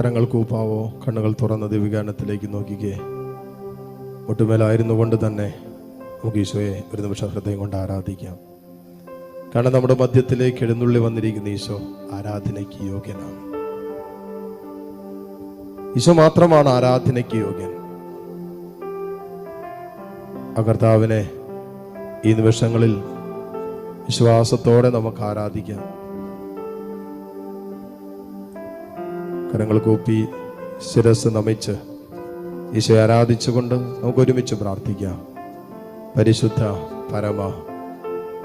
കരങ്ങൾ കൂപ്പാവോ? കണ്ണുകൾ തുറന്ന ദിവ്യഗാനത്തിലേക്ക് നോക്കിക്കേ. ഒട്ടുമേലായിരുന്നു കൊണ്ട് തന്നെ നമുക്ക് ഈശോയെ ഒരു നിമിഷം ഹൃദയം കൊണ്ട് ആരാധിക്കാം. കാരണം നമ്മുടെ മധ്യത്തിലേക്ക് എഴുന്നള്ളി വന്നിരിക്കുന്ന ഈശോ ആരാധനയ്ക്ക് യോഗ്യനാണ്. ഈശോ മാത്രമാണ് ആരാധനയ്ക്ക് യോഗ്യൻ. ആ കർത്താവിനെ ഈ നിമിഷങ്ങളിൽ വിശ്വാസത്തോടെ നമുക്ക് ആരാധിക്കാം. കരങ്ങൾ കൂപ്പി ശിരസ് നമിച്ച് ഈശോയെ ആരാധിച്ചുകൊണ്ട് നമുക്ക് ഒരുമിച്ച് പ്രാർത്ഥിക്കാം. പരിശുദ്ധ പരമ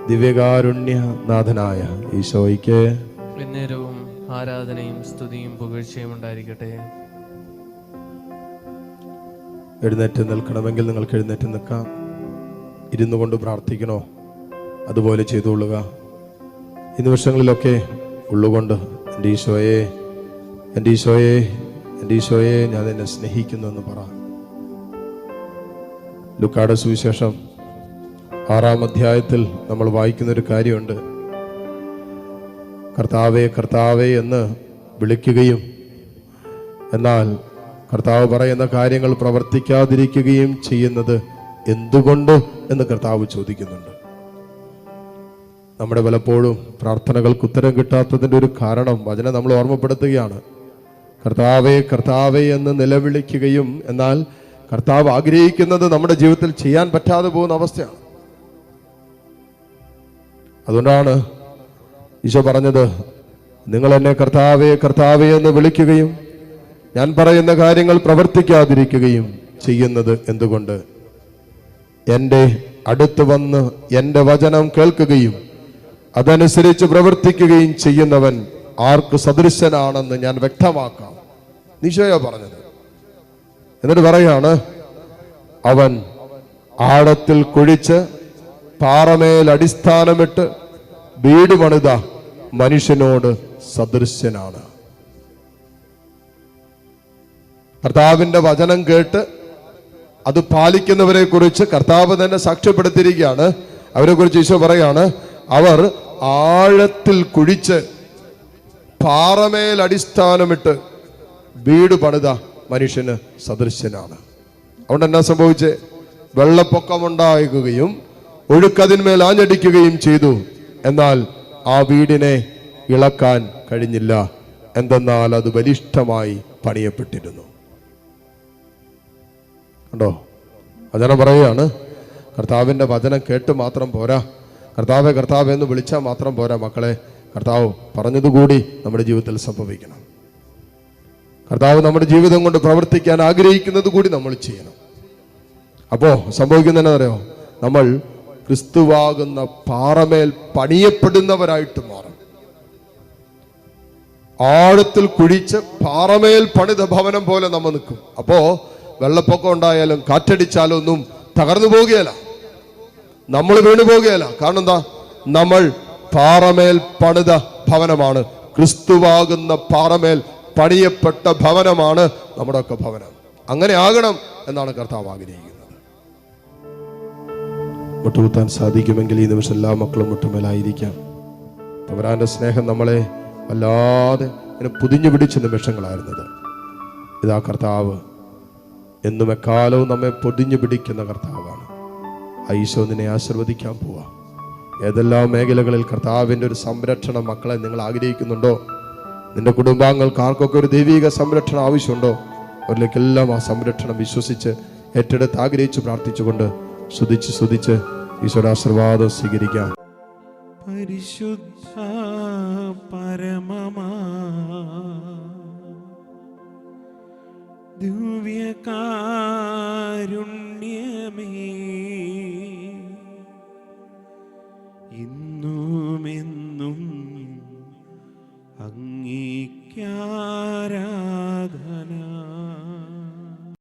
ദിവ്യകാരുണ്യ ദിവ്യകാരുണ്യനാഥനായ ഈശോയ്ക്ക് എന്നേരവും ആരാധനയും സ്തുതിയും പുകഴ്ചയും ഉണ്ടായിരിക്കട്ടെ. എഴുന്നേറ്റ് നിൽക്കണമെങ്കിൽ നിങ്ങൾക്ക് എഴുന്നേറ്റ് നിൽക്കാം. ഇരുന്നു കൊണ്ട് പ്രാർത്ഥിക്കണോ? അതുപോലെ ചെയ്തുകൊള്ളുക ഈ നിമിഷങ്ങളിലൊക്കെ ഉള്ളുകൊണ്ട് എന്റെ ഈശോയെ എന്റെ ഈശോയെ എന്റെ ഈശോയെ ഞാൻ എന്നെ സ്നേഹിക്കുന്നു എന്ന് പറ. ലുക്കാട് സുവിശേഷം ആറാം അധ്യായത്തിൽ നമ്മൾ വായിക്കുന്ന ഒരു കാര്യമുണ്ട്. കർത്താവേ കർത്താവേ എന്ന് വിളിക്കുകയും എന്നാൽ കർത്താവ് പറയുന്ന കാര്യങ്ങൾ പ്രവർത്തിക്കാതിരിക്കുകയും ചെയ്യുന്നത് എന്തുകൊണ്ട് എന്ന് കർത്താവ് ചോദിക്കുന്നുണ്ട്. നമ്മുടെ പലപ്പോഴും പ്രാർത്ഥനകൾക്ക് ഉത്തരം കിട്ടാത്തതിന്റെ ഒരു കാരണം വചനം നമ്മൾ ഓർമ്മപ്പെടുത്തുകയാണ്. കർത്താവേ കർത്താവേ എന്ന് നിലവിളിക്കുകയും എന്നാൽ കർത്താവ് ആഗ്രഹിക്കുന്നത് നമ്മുടെ ജീവിതത്തിൽ ചെയ്യാൻ പറ്റാതെ പോകുന്ന അവസ്ഥയാണ്. അതുകൊണ്ടാണ് ഈശോ പറഞ്ഞത് നിങ്ങൾ എന്നെ കർത്താവേ കർത്താവെ എന്ന് വിളിക്കുകയും ഞാൻ പറയുന്ന കാര്യങ്ങൾ പ്രവർത്തിക്കാതിരിക്കുകയും ചെയ്യുന്നത് എന്തുകൊണ്ട്? എന്റെ അടുത്ത് വന്ന് എന്റെ വചനം കേൾക്കുകയും അതനുസരിച്ച് പ്രവർത്തിക്കുകയും ചെയ്യുന്നവൻ ആർക്ക് സദൃശനാണെന്ന് ഞാൻ വ്യക്തമാക്കാം. നിശയ പറഞ്ഞത്? എന്നിട്ട് പറയാണ് അവൻ ആഴത്തിൽ കുഴിച്ച് പാറമേൽ അടിസ്ഥാനമിട്ട് വീട് പണിത മനുഷ്യനോട് സദൃശ്യനാണ്. കർത്താവിന്റെ വചനം കേട്ട് അത് പാലിക്കുന്നവരെ കുറിച്ച് കർത്താവ് തന്നെ സാക്ഷ്യപ്പെടുത്തിയിരിക്കുകയാണ്. അവരെ കുറിച്ച് ഈശോ പറയാണ് അവർ ആഴത്തിൽ കുഴിച്ച് പാറമേൽ അടിസ്ഥാനമിട്ട് വീട് പണിത മനുഷ്യന് സദൃശ്യനാണ് അതുകൊണ്ട് എന്നാ സംഭവിച്ചേ? വെള്ളപ്പൊക്കമുണ്ടാകുകയും ഒഴുക്കതിന്മേൽ ആഞ്ഞടിക്കുകയും ചെയ്തു. എന്നാൽ ആ വീടിനെ ഇളക്കാൻ കഴിഞ്ഞില്ല. എന്തെന്നാൽ അത് ബലിഷ്ഠമായി പണിയപ്പെട്ടിരുന്നു. കണ്ടോ? വചനം പറയുകയാണ്. കർത്താവിന്റെ വചനം കേട്ട് മാത്രം പോരാ. കർത്താവെ കർത്താവെ എന്ന് വിളിച്ചാൽ മാത്രം പോരാ മക്കളെ. കർത്താവ് പറഞ്ഞതുകൂടി നമ്മുടെ ജീവിതത്തിൽ സംഭവിക്കണം. കർത്താവ് നമ്മുടെ ജീവിതം കൊണ്ട് പ്രവർത്തിക്കാൻ ആഗ്രഹിക്കുന്നത് കൂടി നമ്മൾ ചെയ്യണം. അപ്പോ സംഭവിക്കുന്നതെന്ന് അറിയോ? നമ്മൾ ക്രിസ്തുവാകുന്ന പാറമേൽ പണിയപ്പെടുന്നവരായിട്ട് മാറും ആഴത്തിൽ കുഴിച്ച് പാറമേൽ പണിത ഭവനം പോലെ നമ്മൾ നിൽക്കും. അപ്പോ വെള്ളപ്പൊക്കം ഉണ്ടായാലും കാറ്റടിച്ചാലും ഒന്നും തകർന്നു പോകുകയല്ല. നമ്മൾ വീണു പോകുകയല്ല. കാരണം എന്താ? നമ്മൾ പാറമേൽ പണിത ഭവനമാണ്. ക്രിസ്തുവാകുന്ന പാറമേൽ പണിയപ്പെട്ട ഭവനമാണ് നമ്മുടെ ഒക്കെ ഭവനം. അങ്ങനെ ആകണം എന്നാണ് കർത്താവ് ആഗ്രഹിക്കുന്നത്. മുട്ടുകുത്താൻ സാധിക്കുമെങ്കിൽ ഈ നിമിഷം എല്ലാ മക്കളും മുട്ടുമേലായിരിക്കാം. തവരാന്റെ സ്നേഹം നമ്മളെ വല്ലാതെ ഇങ്ങനെ പുതിഞ്ഞു പിടിച്ച നിമിഷങ്ങളായിരുന്നത്. ഇതാ കർത്താവ് എന്നും എക്കാലവും നമ്മെ പൊതിഞ്ഞു പിടിക്കുന്ന കർത്താവാണ്. ഐശോ നിന്നെ ആശീർവദിക്കാൻ പോവാ. ഏതെല്ലാം മേഖലകളിൽ കർത്താവിന്റെ ഒരു സംരക്ഷണം മക്കളെ നിങ്ങൾ ആഗ്രഹിക്കുന്നുണ്ടോ? നിന്റെ കുടുംബാംഗങ്ങൾക്ക് ആർക്കൊക്കെ ഒരു ദൈവിക സംരക്ഷണം ആവശ്യമുണ്ടോ? അവരിലേക്കെല്ലാം ആ സംരക്ഷണം വിശ്വസിച്ച് ഏറ്റെടുത്ത് ആഗ്രഹിച്ച് പ്രാർത്ഥിച്ചുകൊണ്ട് സ്തുതിച്ച് ഈശ്വര ആശീർവാദം സ്വീകരിക്കാം. പരിശുദ്ധ പരമമാ ദിവ്യകാരുണ്യമേ